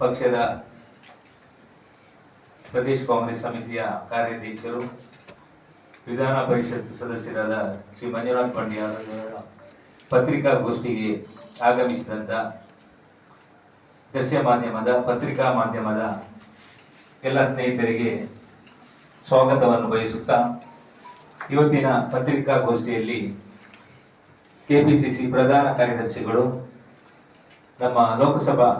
ಪಕ್ಷದ ಪ್ರದೇಶ ಕಾಂಗ್ರೆಸ್ ಸಮಿತಿಯ ಕಾರ್ಯಾಧ್ಯಕ್ಷರು, ವಿಧಾನ ಪರಿಷತ್ ಸದಸ್ಯರಾದ ಶ್ರೀ ಮಂಜುನಾಥ್ ಪಾಂಡ್ಯ ಅವರ ಪತ್ರಿಕಾಗೋಷ್ಠಿಗೆ ಆಗಮಿಸಿದಂತ ದೃಶ್ಯ ಮಾಧ್ಯಮದ, ಪತ್ರಿಕಾ ಮಾಧ್ಯಮದ ಎಲ್ಲ ಸ್ನೇಹಿತರಿಗೆ ಸ್ವಾಗತವನ್ನು ಬಯಸುತ್ತಾ, ಇವತ್ತಿನ ಪತ್ರಿಕಾಗೋಷ್ಠಿಯಲ್ಲಿ ಕೆಪಿಸಿಸಿ ಪ್ರಧಾನ ಕಾರ್ಯದರ್ಶಿಗಳು, ನಮ್ಮ ಲೋಕಸಭಾ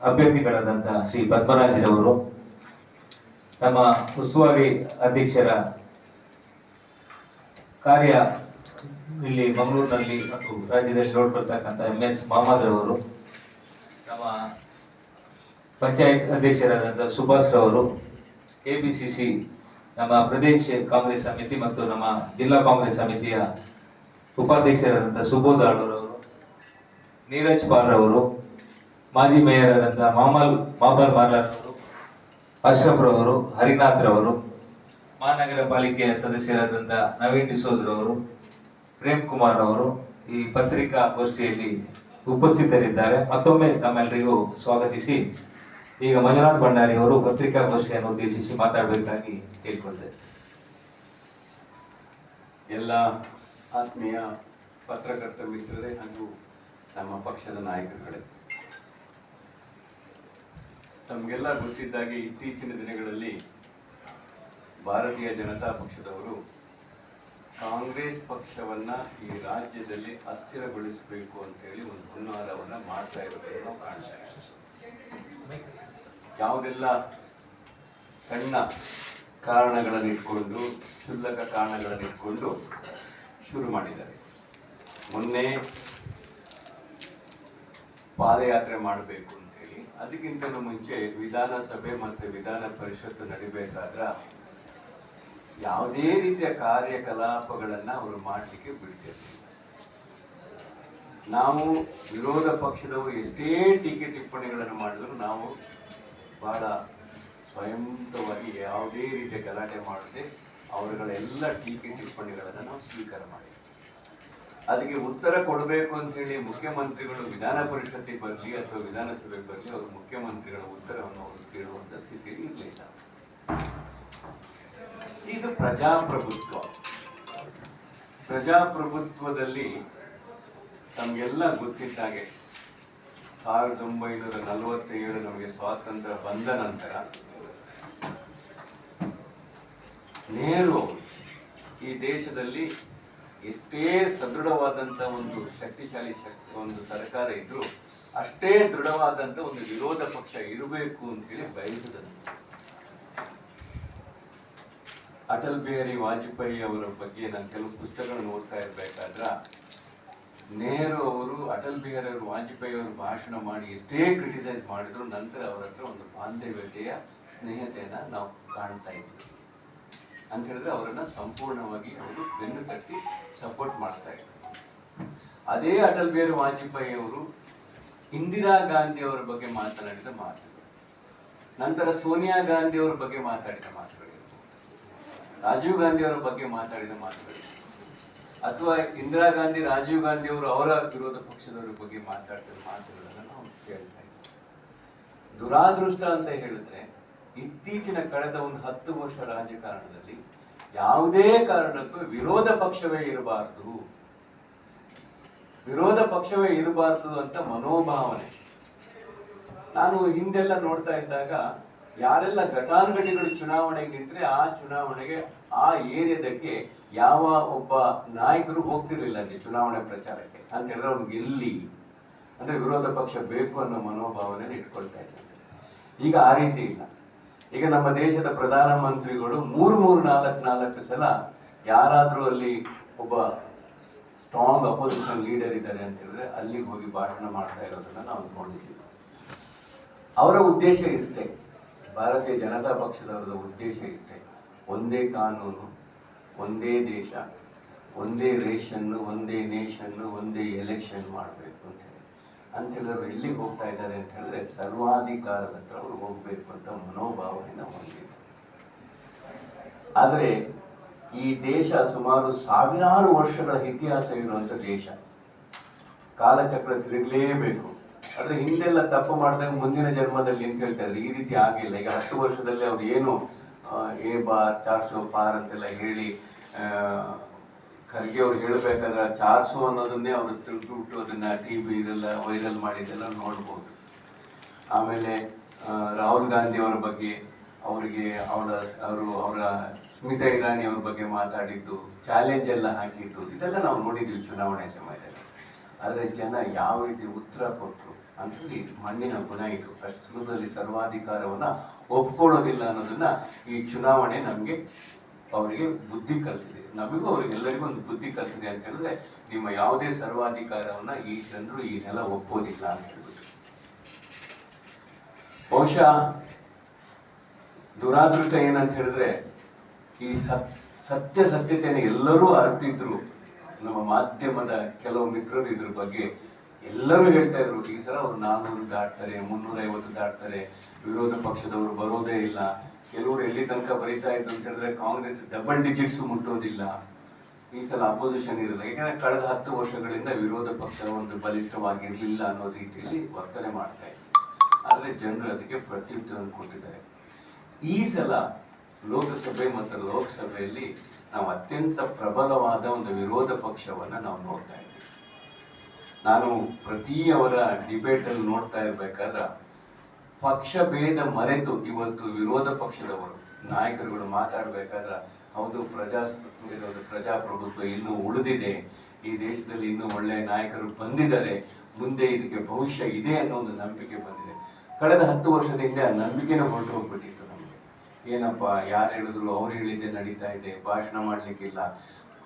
ಅಭ್ಯರ್ಥಿಗಳಾದಂತಹ ಶ್ರೀ ಪದ್ಮರಾಜರವರು, ನಮ್ಮ ಉಸ್ತುವಾರಿ ಅಧ್ಯಕ್ಷರ ಕಾರ್ಯ ಇಲ್ಲಿ ಮಂಗಳೂರಿನಲ್ಲಿ ಮತ್ತು ರಾಜ್ಯದಲ್ಲಿ ನೋಡ್ಕೊಳ್ತಕ್ಕಂಥ ಎಂ ಎಸ್ ಮಹಮ್ಮದ್ರವರು ನಮ್ಮ ಪಂಚಾಯತ್ ಅಧ್ಯಕ್ಷರಾದಂಥ ಸುಭಾಷ್ ರವರು ಸಿ ನಮ್ಮ ಪ್ರದೇಶ ಕಾಂಗ್ರೆಸ್ ಸಮಿತಿ ಮತ್ತು ನಮ್ಮ ಜಿಲ್ಲಾ ಕಾಂಗ್ರೆಸ್ ಸಮಿತಿಯ ಉಪಾಧ್ಯಕ್ಷರಾದಂಥ ಸುಬೋಧ್ ಆಳ್ವರವರು, ನೀರಜ್ ಪಾಲ್ ರವರು ಮಾಜಿ ಮೇಯರ್ ಆದಂತಹ ಮಾಮಲ್ ಮಾಬಲ್ ಮಾಲಾರ್ ಅವರು ಅಶ್ರಫ್ ಹರಿನಾಥ್ ರವರು, ಮಹಾನಗರ ಪಾಲಿಕೆಯ ಸದಸ್ಯರಾದಂತಹ ನವೀನ್ ಡಿಸೋಜ್ ರವರು, ಪ್ರೇಮ್ ಕುಮಾರ್ ಅವರು ಈ ಪತ್ರಿಕಾ ಗೋಷ್ಠಿಯಲ್ಲಿ ಉಪಸ್ಥಿತರಿದ್ದಾರೆ. ಮತ್ತೊಮ್ಮೆ ತಮ್ಮೆಲ್ಲರಿಗೂ ಸ್ವಾಗತಿಸಿ, ಈಗ ಮಂಜುನಾಥ್ ಭಂಡಾರಿ ಅವರು ಪತ್ರಿಕಾಗೋಷ್ಠಿಯನ್ನು ಉದ್ದೇಶಿಸಿ ಮಾತಾಡಬೇಕಾಗಿ ಕೇಳಿಕೊಳ್ತೇವೆ ಎಲ್ಲ ಆತ್ಮೀಯ ಪತ್ರಕರ್ತ ಮಿತ್ರರೇ ಹಾಗೂ ನಮ್ಮ ಪಕ್ಷದ ನಾಯಕರುಗಳೇ ತಮಗೆಲ್ಲ ಗೊತ್ತಿದ್ದಾಗೆ ಇತ್ತೀಚಿನ ದಿನಗಳಲ್ಲಿ ಭಾರತೀಯ ಜನತಾ ಪಕ್ಷದವರು ಕಾಂಗ್ರೆಸ್ ಪಕ್ಷವನ್ನ ಈ ರಾಜ್ಯದಲ್ಲಿ ಅಸ್ಥಿರಗೊಳಿಸಬೇಕು ಅಂತ ಹೇಳಿ ಒಂದು ಹುನ್ನಾರವನ್ನ ಮಾಡ್ತಾ ಇರೋದನ್ನು ಕಾಣ್ತಾ ಯಾವುದೆಲ್ಲ ಸಣ್ಣ ಕಾರಣಗಳನ್ನು ಇಟ್ಕೊಂಡು, ಕ್ಷುಲ್ಲಕ ಕಾರಣಗಳನ್ನು ಇಟ್ಕೊಂಡು ಶುರು ಮಾಡಿದ್ದಾರೆ. ಮೊನ್ನೆ ಪಾದಯಾತ್ರೆ ಮಾಡಬೇಕು ಅಂತೇಳಿ ಅದಕ್ಕಿಂತಲೂ ಮುಂಚೆ ವಿಧಾನಸಭೆ ಮತ್ತು ವಿಧಾನ ಪರಿಷತ್ತು ನಡಿಬೇಕಾದ್ರ ಯಾವುದೇ ರೀತಿಯ ಕಾರ್ಯಕಲಾಪಗಳನ್ನು ಅವರು ಮಾಡಲಿಕ್ಕೆ ಬಿಡ್ತಿರ್ಲಿಲ್ಲ. ನಾವು ವಿರೋಧ ಪಕ್ಷದವರು ಎಷ್ಟೇ ಟೀಕೆ ಟಿಪ್ಪಣಿಗಳನ್ನು ಮಾಡಿದ್ರು ನಾವು ಬಹಳ ಸ್ವಯಂತವಾಗಿ ಯಾವುದೇ ರೀತಿಯ ಗಲಾಟೆ ಮಾಡದೆ ಅವರುಗಳೆಲ್ಲ ಟೀಕೆ ಟಿಪ್ಪಣಿಗಳನ್ನು ನಾವು ಸ್ವೀಕಾರ ಮಾಡಿದ್ವಿ. ಅದಕ್ಕೆ ಉತ್ತರ ಕೊಡಬೇಕು ಅಂತ ಹೇಳಿ ಮುಖ್ಯಮಂತ್ರಿಗಳು ವಿಧಾನ ಪರಿಷತ್ತಿಗೆ ಬರಲಿ ಅಥವಾ ವಿಧಾನಸಭೆ ಬರಲಿ ಅವರು ಮುಖ್ಯಮಂತ್ರಿಗಳ ಉತ್ತರವನ್ನು ಅವರು ಕೇಳುವಂತ ಸ್ಥಿತಿ ಇರಲಿಲ್ಲ. ಇದು ಪ್ರಜಾಪ್ರಭುತ್ವ. ಪ್ರಜಾಪ್ರಭುತ್ವದಲ್ಲಿ ತಮಗೆಲ್ಲ ಗೊತ್ತಿದ್ದ ಹಾಗೆ ಸಾವಿರದ ಒಂಬೈನೂರ ನಲವತ್ತೇಳು ನಮಗೆ ಸ್ವಾತಂತ್ರ್ಯ ಬಂದ ನಂತರ ನೆಹರು ಈ ದೇಶದಲ್ಲಿ ಎಷ್ಟೇ ಸದೃಢವಾದಂತ ಒಂದು ಶಕ್ತಿಶಾಲಿ ಶಕ್ತಿ, ಒಂದು ಸರ್ಕಾರ ಇದ್ರು ಅಷ್ಟೇ ದೃಢವಾದಂತ ಒಂದು ವಿರೋಧ ಪಕ್ಷ ಇರಬೇಕು ಅಂತ ಹೇಳಿ ಬಯಸಿದಂತೆ ಅಟಲ್ ಬಿಹಾರಿ ವಾಜಪೇಯಿ ಅವರ ಬಗ್ಗೆ ನಾನು ಕೆಲವು ಪುಸ್ತಕಗಳನ್ನು ಓದ್ತಾ ಇರಬೇಕಾದ್ರ, ನೆಹರು ಅವರು, ಅಟಲ್ ಬಿಹಾರಿ ಅವರು, ವಾಜಪೇಯಿ ಅವರು ಭಾಷಣ ಮಾಡಿ ಎಷ್ಟೇ ಕ್ರಿಟಿಸೈಸ್ ಮಾಡಿದ್ರು ನಂತರ ಅವರ ಹತ್ರ ಒಂದು ಬಾಂಧವ್ಯತೆಯ ಸ್ನೇಹತೆಯನ್ನ ನಾವು ಕಾಣ್ತಾ ಇದ್ವಿ. ಅಂತ ಹೇಳಿದ್ರೆ ಅವರನ್ನ ಸಂಪೂರ್ಣವಾಗಿ ಅವರು ಅದೇ ಅಟಲ್ ಬಿಹಾರಿ ವಾಜಪೇಯಿ ಅವರು ಇಂದಿರಾ ಗಾಂಧಿ ಅವರ ಬಗ್ಗೆ ಮಾತನಾಡಿದ ಮಾತುಗಳು. ನಂತರ ಸೋನಿಯಾ ಗಾಂಧಿ ಅವರ ಬಗ್ಗೆ ಮಾತಾಡಿದ ಮಾತುಗಳು. ರಾಜೀವ್ ಗಾಂಧಿ ಅವರ ಬಗ್ಗೆ ಮಾತಾಡಿದ ಮಾತುಗಳು. ಅಥವಾ ಇಂದಿರಾ ಗಾಂಧಿ, ರಾಜೀವ್ ಗಾಂಧಿ ಅವರು ಅವರ ವಿರೋಧ ಪಕ್ಷದವರ ಬಗ್ಗೆ ಮಾತಾಡಿದ ಮಾತುಗಳನ್ನು ನಾವು ಕೇಳ್ತಾ ಇದ್ದೀವಿ ದುರಾದೃಷ್ಟ ಅಂತ ಹೇಳಿದ್ರೆ ಇತ್ತೀಚಿನ ಕಳೆದ ಒಂದು ಹತ್ತು ವರ್ಷ ರಾಜಕಾರಣದಲ್ಲಿ ಯಾವುದೇ ಕಾರಣಕ್ಕೂ ವಿರೋಧ ಪಕ್ಷವೇ ಇರಬಾರದು. ವಿರೋಧ ಪಕ್ಷವೇ ಇರಬಾರದು ಅಂತ ಮನೋಭಾವನೆ. ನಾನು ಹಿಂದೆಲ್ಲ ನೋಡ್ತಾ ಇದ್ದಾಗ ಯಾರೆಲ್ಲ ಘಟಾನುಘಟಿಗಳು ಚುನಾವಣೆಗೆ ನಿಂತ್ರೆ ಆ ಚುನಾವಣೆಗೆ, ಆ ಏರಿಯಾದಕ್ಕೆ ಯಾವ ಒಬ್ಬ ನಾಯಕರು ಹೋಗ್ತಿರ್ಲಿಲ್ಲ ಅಲ್ಲಿ ಚುನಾವಣೆ ಪ್ರಚಾರಕ್ಕೆ ಅಂತ ಹೇಳಿದ್ರೆ ಅವ್ರು ಗೆಲ್ಲಿ ಅಂದ್ರೆ ವಿರೋಧ ಪಕ್ಷ ಬೇಕು ಅನ್ನೋ ಮನೋಭಾವನೆ ಇಟ್ಕೊಳ್ತಾ ಇದ್ದಾರೆ. ಈಗ ಆ ರೀತಿ ಇಲ್ಲ. ಈಗ ನಮ್ಮ ದೇಶದ ಪ್ರಧಾನ ಮಂತ್ರಿಗಳು ಮೂರು ಮೂರು ನಾಲ್ಕು ನಾಲ್ಕು ಸಲ ಯಾರಾದರೂ ಅಲ್ಲಿ ಒಬ್ಬ ಸ್ಟ್ರಾಂಗ್ ಅಪೋಸಿಷನ್ ಲೀಡರ್ ಇದ್ದಾರೆ ಅಂತ ಹೇಳಿದ್ರೆ ಅಲ್ಲಿಗೆ ಹೋಗಿ ಭಾಷಣ ಮಾಡ್ತಾ ಇರೋದನ್ನ ನಾವು ನೋಡಿದ್ದೀವಿ. ಅವರ ಉದ್ದೇಶ ಇಷ್ಟೇ. ಭಾರತೀಯ ಜನತಾ ಪಕ್ಷದವರ ಉದ್ದೇಶ ಇಷ್ಟೇ. ಒಂದೇ ಕಾನೂನು, ಒಂದೇ ದೇಶ, ಒಂದೇ ರೇಷನ್ ಒಂದೇ ನೇಷನ್ ಒಂದೇ ಎಲೆಕ್ಷನ್ ಮಾಡಬೇಕು ಅಂತ ಹೇಳಿ. ಅಂತ ಹೇಳಿದ್ರೆ ಎಲ್ಲಿಗೆ ಹೋಗ್ತಾ ಇದ್ದಾರೆ ಅಂತ ಹೇಳಿದ್ರೆ ಸರ್ವಾಧಿಕಾರದ ಹತ್ರ ಅವ್ರು ಹೋಗ್ಬೇಕು ಅಂತ ಮನೋಭಾವನೆಯನ್ನು ಹೊಂದಿದ್ರು ಆದರೆ ಈ ದೇಶ ಸುಮಾರು ಸಾವಿರಾರು ವರ್ಷಗಳ ಇತಿಹಾಸ ಇರುವಂತ ದೇಶ. ಕಾಲಚಕ್ರ ತಿರುಗಲೇಬೇಕು. ಆದ್ರೆ ಹಿಂದೆಲ್ಲ ತಪ್ಪು ಮಾಡಿದಾಗ ಮುಂದಿನ ಜನ್ಮದಲ್ಲಿ ಅಂತ ಹೇಳ್ತಾ ಇದ್ರು ಈ ರೀತಿ ಆಗಿಲ್ಲ. ಈಗ ಹತ್ತು ವರ್ಷದಲ್ಲಿ ಅವ್ರು ಏನು ಏ ಬಾರ್ ಚಾರ್ಸು ಪಾರ್ ಅಂತೆಲ್ಲ ಹೇಳಿ ಖರ್ಗೆ ಅವ್ರು ಹೇಳ್ಬೇಕಾದ್ರೆ ಚಾರ್ಸು ಅನ್ನೋದನ್ನೇ ಅವರು ಬಿಟ್ಟು ಅದನ್ನ ಟಿ ವಿ ಇದೆಲ್ಲ ವೈರಲ್ ಮಾಡಿದ್ದೆಲ್ಲ ನೋಡ್ಬೋದು. ಆಮೇಲೆ ರಾಹುಲ್ ಗಾಂಧಿ ಅವರ ಬಗ್ಗೆ ಅವರಿಗೆ ಅವಳ, ಅವರು ಅವರ ಸ್ಮಿತಾ ಇರಾನಿ ಅವ್ರ ಬಗ್ಗೆ ಮಾತಾಡಿದ್ದು ಚಾಲೆಂಜ್ ಎಲ್ಲ ಹಾಕಿದ್ದು, ಇದೆಲ್ಲ ನಾವು ನೋಡಿದ್ವಿ ಚುನಾವಣೆ ಸಮಯದಲ್ಲಿ. ಆದರೆ ಜನ ಯಾವ ರೀತಿ ಉತ್ತರ ಕೊಟ್ಟರು ಅಂತೇಳಿ ಮಣ್ಣಿನ ಗುಣ ಇದು. ಅಷ್ಟು ಸುಲಭದಲ್ಲಿ ಸರ್ವಾಧಿಕಾರವನ್ನ ಒಪ್ಕೊಳ್ಳೋದಿಲ್ಲ ಅನ್ನೋದನ್ನ ಈ ಚುನಾವಣೆ ನಮಗೆ ಅವರಿಗೆ ಬುದ್ಧಿ ಕಲಿಸಿದೆ. ನಮಗೂ ಅವರಿಗೆಲ್ಲರಿಗೂ ಒಂದು ಬುದ್ಧಿ ಕಲಿಸಿದೆ ಅಂತ ಹೇಳಿದ್ರೆ ನಿಮ್ಮ ಯಾವುದೇ ಸರ್ವಾಧಿಕಾರವನ್ನ ಈ ಜನರು ಈ ನೆಲ ಒಪ್ಪೋದಿಲ್ಲ ಅಂತ ಹೇಳ್ಬಿಟ್ಟು. ಬಹುಶಃ ದುರಾದೃಷ್ಟ ಏನಂತ ಹೇಳಿದ್ರೆ, ಈ ಸತ್, ಸತ್ಯ ಸತ್ಯತೆಯನ್ನು ಎಲ್ಲರೂ ಅರ್ತಿದ್ರು. ನಮ್ಮ ಮಾಧ್ಯಮದ ಕೆಲವು ಮಿತ್ರರು ಇದ್ರ ಬಗ್ಗೆ ಎಲ್ಲರೂ ಹೇಳ್ತಾ ಇದ್ರು, ಈ ಸಲ ಅವ್ರು ನಾನ್ನೂರು ದಾಟ್ತಾರೆ ಮುನ್ನೂರ ಐವತ್ತು ದಾಟ್ತಾರೆ, ವಿರೋಧ ಪಕ್ಷದವರು ಬರೋದೇ ಇಲ್ಲ. ಕೆಲವರು ಎಲ್ಲಿ ತನಕ ಬರೀತಾ ಇದ್ರು ಅಂತ ಹೇಳಿದ್ರೆ ಕಾಂಗ್ರೆಸ್ ಡಬಲ್ ಡಿಜಿಟ್ಸ್ ಮುಟ್ಟೋದಿಲ್ಲ. ಈ ಸಲ ಅಪೋಸಿಷನ್ ಇರಲ್ಲ. ಯಾಕಂದ್ರೆ ಕಳೆದ ಹತ್ತು ವರ್ಷಗಳಿಂದ ವಿರೋಧ ಪಕ್ಷ ಒಂದು ಬಲಿಷ್ಠವಾಗಿರಲಿಲ್ಲ ಅನ್ನೋ ರೀತಿಯಲ್ಲಿ ವರ್ತನೆ ಮಾಡ್ತಾ ಇದ್ರು. ಆದರೆ ಜನರು ಅದಕ್ಕೆ ಪ್ರತ್ಯುತ್ತರವನ್ನು ಕೊಟ್ಟಿದ್ದಾರೆ. ಈ ಸಲ ಲೋಕಸಭೆ ಮತ್ತು ಲೋಕಸಭೆಯಲ್ಲಿ ನಾವು ಅತ್ಯಂತ ಪ್ರಬಲವಾದ ಒಂದು ವಿರೋಧ ಪಕ್ಷವನ್ನ ನಾವು ನೋಡ್ತಾ ಇದ್ದೀವಿ. ನಾನು ಪ್ರತಿ ಅವರ ಡಿಬೇಟ್ ಅಲ್ಲಿ ನೋಡ್ತಾ ಇರಬೇಕಾದ್ರೆ ಪಕ್ಷ ಭೇದ ಮರೆತು ಇವತ್ತು ವಿರೋಧ ಪಕ್ಷದವರು, ನಾಯಕರುಗಳು ಮಾತಾಡಬೇಕಾದ್ರೆ ಹೌದು ಪ್ರಜಾ ಪ್ರಜಾಪ್ರಭುತ್ವ ಇನ್ನೂ ಉಳಿದಿದೆ. ಈ ದೇಶದಲ್ಲಿ ಇನ್ನೂ ಒಳ್ಳೆಯ ನಾಯಕರು ಬಂದಿದ್ದಾರೆ. ಮುಂದೆ ಇದಕ್ಕೆ ಭವಿಷ್ಯ ಇದೆ ಅನ್ನೋ ಒಂದು ನಂಬಿಕೆ ಬಂದಿದೆ. ಕಳೆದ ಹತ್ತು ವರ್ಷದಿಂದ ನಂಬಿಕೆನ ಹೊರಟು ಹೋಗ್ಬಿಟ್ಟಿತ್ತು ಏನಪ್ಪ, ಯಾರು ಹೇಳಿದ್ರು ಅವ್ರು ಹೇಳಿದ್ದೆ ನಡೀತಾ ಇದೆ, ಭಾಷಣ ಮಾಡಲಿಕ್ಕಿಲ್ಲ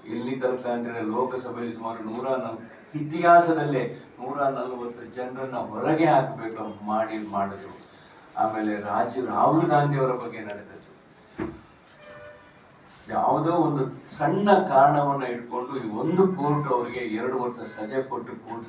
ಎಲ್ಲಿ ತಲುಪ್ತಾ ಅಂದ್ರೆ ಲೋಕಸಭೆಯಲ್ಲಿ ಸುಮಾರು ನೂರ ಇತಿಹಾಸದಲ್ಲೇ ನೂರ ನಲ್ವತ್ತು ಜನರನ್ನ ಹೊರಗೆ ಹಾಕಬೇಕು ಮಾಡಿ ಮಾಡಿದ್ರು. ಆಮೇಲೆ ರಾಜ್ಯ ರಾಹುಲ್ ಗಾಂಧಿಯವರ ಬಗ್ಗೆ ನಡೆದದ್ದು. ಯಾವುದೋ ಒಂದು ಸಣ್ಣ ಕಾರಣವನ್ನ ಇಟ್ಕೊಂಡು ಈ ಒಂದು ಕೋರ್ಟ್ ಅವರಿಗೆ ಎರಡು ವರ್ಷ ಸಜೆ ಕೊಟ್ಟು ಕೂಡ್ಲೆ